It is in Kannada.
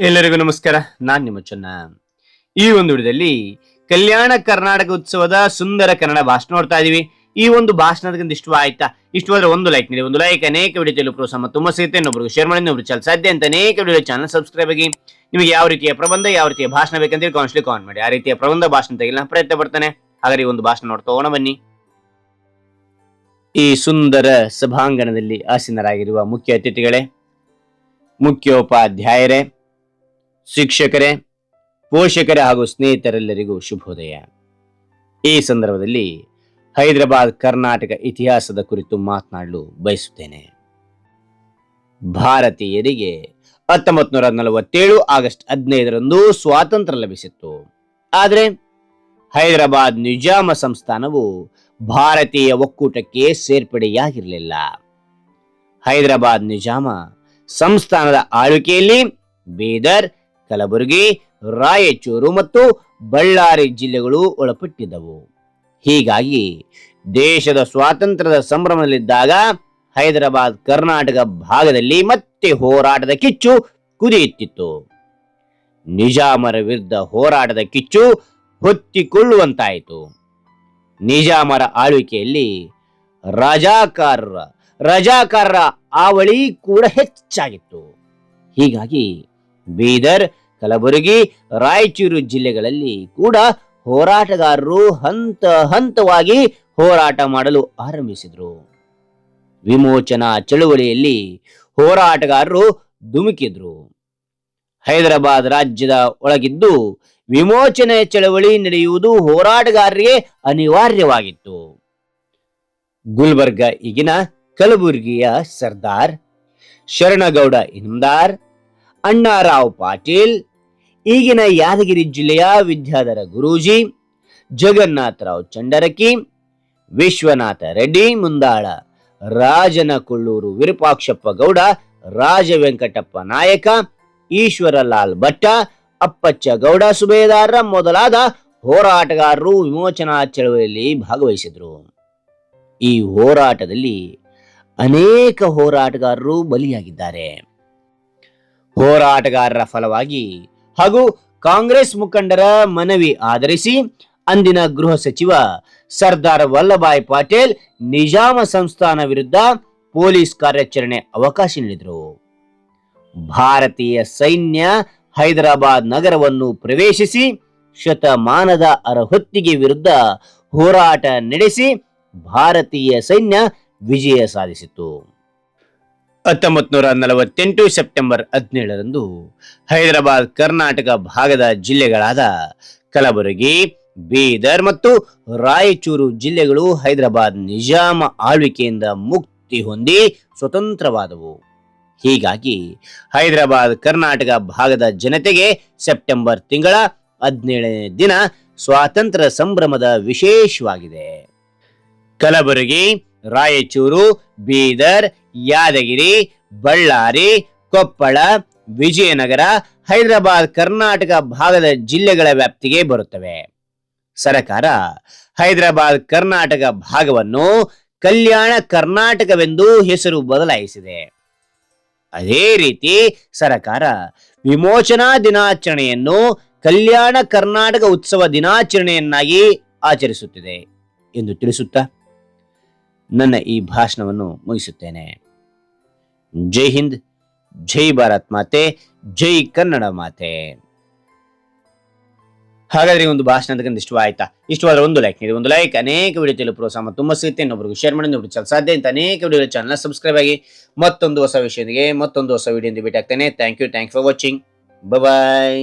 ಎಲ್ಲರಿಗೂ ನಮಸ್ಕಾರ. ನಾನ್ ನಿಮ್ಮ ಚೆನ್ನ. ಈ ಒಂದು ವಿಡಿಯೋದಲ್ಲಿ ಕಲ್ಯಾಣ ಕರ್ನಾಟಕ ಉತ್ಸವದ ಸುಂದರ ಕನ್ನಡ ಭಾಷಣ ನೋಡ್ತಾ ಇದೀವಿ. ಈ ಒಂದು ಭಾಷಣದಿಂದ ಇಷ್ಟ ಆಯ್ತಾ? ಇಷ್ಟವಾದ್ರೆ ಒಂದು ಲೈಕ್ ನೀಡಿ, ಒಂದು ಲೈಕ್ ಅನೇಕ ವಿಡಿಯೋ ಪ್ರೋತ್ಸಾಹ ತುಂಬ ಸಿಗುತ್ತೆ ಇನ್ನೊಬ್ರಿಗೆ ಶೇರ್ ಮಾಡಿ ಇನ್ನೊಬ್ರು ಚಾಲ್ ಸಾಧ್ಯ ಅಂತ ಅನೇಕ ವಿಡಿಯೋ ಚಾನಲ್ ಸಬ್ಸ್ಕ್ರೈಬ್ ಆಗಿ ನಿಮಗೆ ಯಾವ ರೀತಿಯ ಪ್ರಬಂಧ, ಯಾವ ರೀತಿಯ ಭಾಷಣ ಬೇಕಂತೇಳಿ ಕಾನ್ಸ್ಲಿ ಕಾನ್ ಮಾಡಿ. ಆ ರೀತಿಯ ಪ್ರಬಂಧ ಭಾಷಣ ತೆಗಿಲ್ಲ ಪ್ರಯತ್ನ ಪಡ್ತಾನೆ. ಹಾಗಾದ್ರೆ ಈ ಒಂದು ಭಾಷಣ ನೋಡ್ತಾ ಬನ್ನಿ. ಈ ಸುಂದರ ಸಭಾಂಗಣದಲ್ಲಿ ಆಸೀನರಾಗಿರುವ ಮುಖ್ಯ ಅತಿಥಿಗಳೇ, ಮುಖ್ಯೋಪಾಧ್ಯಾಯರೇ ಶಿಕ್ಷಕರೇ, ಪೋಷಕರೇ ಹಾಗೂ ಸ್ನೇಹಿತರೆಲ್ಲರಿಗೂ ಶುಭೋದಯ. ಈ ಸಂದರ್ಭದಲ್ಲಿ ಹೈದರಾಬಾದ್ ಕರ್ನಾಟಕ ಇತಿಹಾಸದ ಕುರಿತು ಮಾತನಾಡಲು ಬಯಸುತ್ತೇನೆ. ಭಾರತೀಯರಿಗೆ ಹತ್ತೊಂಬತ್ತು ನೂರ ನಲವತ್ತೇಳು ಆಗಸ್ಟ್ ಹದಿನೈದರಂದು ಸ್ವಾತಂತ್ರ್ಯ ಲಭಿಸಿತ್ತು. ಆದರೆ ಹೈದರಾಬಾದ್ ನಿಜಾಮ ಸಂಸ್ಥಾನವು ಭಾರತೀಯ ಒಕ್ಕೂಟಕ್ಕೆ ಸೇರ್ಪಡೆಯಾಗಿರಲಿಲ್ಲ. ಹೈದರಾಬಾದ್ ನಿಜಾಮ ಸಂಸ್ಥಾನದ ಆಳ್ವಿಕೆಯಲ್ಲಿ ಬೀದರ್ ಕಲಬುರಗಿ, ರಾಯಚೂರು ಮತ್ತು ಬಳ್ಳಾರಿ ಜಿಲ್ಲೆಗಳು ಒಳಪಟ್ಟಿದ್ದವು. ಹೀಗಾಗಿ ದೇಶದ ಸ್ವಾತಂತ್ರ್ಯದ ಸಂಭ್ರಮದಲ್ಲಿದ್ದಾಗ ಹೈದರಾಬಾದ್, ಕರ್ನಾಟಕ ಭಾಗದಲ್ಲಿ ಮತ್ತೆ ಹೋರಾಟದ ಕಿಚ್ಚು ಕುದಿಯುತ್ತಿತ್ತು. ನಿಜಾಮರ ವಿರುದ್ಧ ಹೋರಾಟದ ಕಿಚ್ಚು ಹೊತ್ತಿಕೊಳ್ಳುವಂತಾಯಿತು. ನಿಜಾಮರ ಆಳ್ವಿಕೆಯಲ್ಲಿ ರಜಾಕಾರರ ರಜಾಕಾರರ ಆವಳಿ ಕೂಡ ಹೆಚ್ಚಾಗಿತ್ತು. ಹೀಗಾಗಿ ಬೀದರ್ ಕಲಬುರಗಿ ರಾಯಚೂರು ಜಿಲ್ಲೆಗಳಲ್ಲಿ ಕೂಡ ಹೋರಾಟಗಾರರು ಹಂತ ಹಂತವಾಗಿ ಹೋರಾಟ ಮಾಡಲು ಆರಂಭಿಸಿದರು. ವಿಮೋಚನಾ ಚಳುವಳಿಯಲ್ಲಿ ಹೋರಾಟಗಾರರು ಧುಮುಕಿದ್ರು. ಹೈದರಾಬಾದ್ ರಾಜ್ಯದ ಒಳಗಿದ್ದು ವಿಮೋಚನೆ ಚಳವಳಿ ನಡೆಯುವುದು ಹೋರಾಟಗಾರರಿಗೆ ಅನಿವಾರ್ಯವಾಗಿತ್ತು. ಗುಲ್ಬರ್ಗ ಈಗಿನ ಕಲಬುರಗಿಯ ಸರ್ದಾರ್ ಶರಣಗೌಡ ಇಂದಾರ್ ಅಣ್ಣಾರಾವ್ ಪಾಟೀಲ್ ಈಗಿನ ಯಾದಗಿರಿ ಜಿಲ್ಲೆಯ ವಿದ್ಯಾಧರ ಗುರೂಜಿ ಜಗನ್ನಾಥರಾವ್ ಚಂಡರಕಿ, ವಿಶ್ವನಾಥ ರೆಡ್ಡಿ, ಮುಂದಾಳ ರಾಜನಕೊಳ್ಳೂರು ವಿರೂಪಾಕ್ಷಪ್ಪ ಗೌಡ ರಾಜ ವೆಂಕಟಪ್ಪ ನಾಯಕ, ಈಶ್ವರಲಾಲ್ ಭಟ್ಟ, ಅಪ್ಪಚ್ಚ ಗೌಡ, ಸುಬೇದಾರ ಮೊದಲಾದ ಹೋರಾಟಗಾರರು ವಿಮೋಚನಾ ಚಳವಳಿಯಲ್ಲಿ ಭಾಗವಹಿಸಿದರು. ಈ ಹೋರಾಟದಲ್ಲಿ ಅನೇಕ ಹೋರಾಟಗಾರರು ಬಲಿಯಾಗಿದ್ದಾರೆ. ಹೋರಾಟಗಾರರ ಫಲವಾಗಿ ಹಾಗೂ ಕಾಂಗ್ರೆಸ್ ಮುಖಂಡರ ಮನವಿ ಆಧರಿಸಿ ಅಂದಿನ ಗೃಹ ಸಚಿವ ಸರ್ದಾರ್ ವಲ್ಲಭಾಯ್ ಪಾಟೇಲ್ ನಿಜಾಮ ಸಂಸ್ಥಾನ ವಿರುದ್ಧ ಪೊಲೀಸ್ ಕಾರ್ಯಾಚರಣೆ ಅವಕಾಶ ನೀಡಿದರು. ಭಾರತೀಯ ಸೈನ್ಯ ಹೈದರಾಬಾದ್ ನಗರವನ್ನು ಪ್ರವೇಶಿಸಿ ಶತಮಾನದ ಅರಹೊತ್ತಿಗೆ ವಿರುದ್ಧ ಹೋರಾಟ ನಡೆಸಿ ಭಾರತೀಯ ಸೈನ್ಯ ವಿಜಯ ಸಾಧಿಸಿತು. ಹತ್ತೊಂಬತ್ತು ನೂರ ನಲವತ್ತೆಂಟು ಸೆಪ್ಟೆಂಬರ್ ಹದಿನೇಳರಂದು ಹೈದರಾಬಾದ್ ಕರ್ನಾಟಕ ಭಾಗದ ಜಿಲ್ಲೆಗಳಾದ ಕಲಬುರಗಿ, ಬೀದರ್ ಮತ್ತು ರಾಯಚೂರು ಜಿಲ್ಲೆಗಳು ಹೈದರಾಬಾದ್ ನಿಜಾಮ ಆಳ್ವಿಕೆಯಿಂದ ಮುಕ್ತಿ ಹೊಂದಿ ಸ್ವತಂತ್ರವಾದವು. ಹೀಗಾಗಿ ಹೈದರಾಬಾದ್ ಕರ್ನಾಟಕ ಭಾಗದ ಜನತೆಗೆ ಸೆಪ್ಟೆಂಬರ್ ತಿಂಗಳ ಹದಿನೇಳನೇ ದಿನ ಸ್ವಾತಂತ್ರ್ಯ ಸಂಭ್ರಮದ ವಿಶೇಷವಾಗಿದೆ. ಕಲಬುರಗಿ, ರಾಯಚೂರು, ಬೀದರ್ ಯಾದಗಿರಿ, ಬಳ್ಳಾರಿ, ಕೊಪ್ಪಳ, ವಿಜಯನಗರ, ಹೈದರಾಬಾದ್, ಕರ್ನಾಟಕ ಭಾಗದ ಜಿಲ್ಲೆಗಳ ವ್ಯಾಪ್ತಿಗೆ ಬರುತ್ತವೆ. ಸರಕಾರ ಹೈದರಾಬಾದ್, ಕರ್ನಾಟಕ ಭಾಗವನ್ನು ಕಲ್ಯಾಣ ಕರ್ನಾಟಕವೆಂದು ಹೆಸರು ಬದಲಾಯಿಸಿದೆ. ಅದೇ ರೀತಿ ಸರಕಾರ ವಿಮೋಚನಾ ದಿನಾಚರಣೆಯನ್ನು ಕಲ್ಯಾಣ ಕರ್ನಾಟಕ ಉತ್ಸವ ದಿನಾಚರಣೆಯನ್ನಾಗಿ ಆಚರಿಸುತ್ತಿದೆ ಎಂದು ತಿಳಿಸುತ್ತಾ ನನ್ನ ಈ ಭಾಷಣವನ್ನು ಮುಗಿಸುತ್ತೇನೆ. ಜೈ ಹಿಂದ್, ಜೈ ಭಾರತ್ ಮಾತೆ, ಜೈ ಕನ್ನಡ ಮಾತೆ. ಹಾಗಾದ್ರೆ ಒಂದು ಭಾಷಣ ಅಂತಕ್ಕಂಥ ಇಷ್ಟ ಆಯ್ತಾ ಇಷ್ಟವಾದ್ರೆ ಒಂದು ಲೈಕ್ ನೀಡಿ, ಒಂದು ಲೈಕ್ ಅನೇಕ ವಿಡಿಯೋ ಪ್ರೋತ್ಸಾಹ ತುಂಬ ಸಿಗುತ್ತೆ. ಇನ್ನೊಬ್ರಿಗೆ ಶೇರ್ ಮಾಡಿ ನೋಡಿ ಚಲ ಸಾಧ್ಯ ಅಂತ ಅನೇಕ ವಿಡಿಯೋ ಚಾನಲ್ ಸಬ್ಸ್ಕ್ರೈಬ್ ಆಗಿ ಮತ್ತೊಂದು ಹೊಸ ವಿಷಯದೊಂದಿಗೆ, ಮತ್ತೊಂದು ಹೊಸ ವಿಡಿಯೋ ಭೇಟಿ thank you thank for watching bye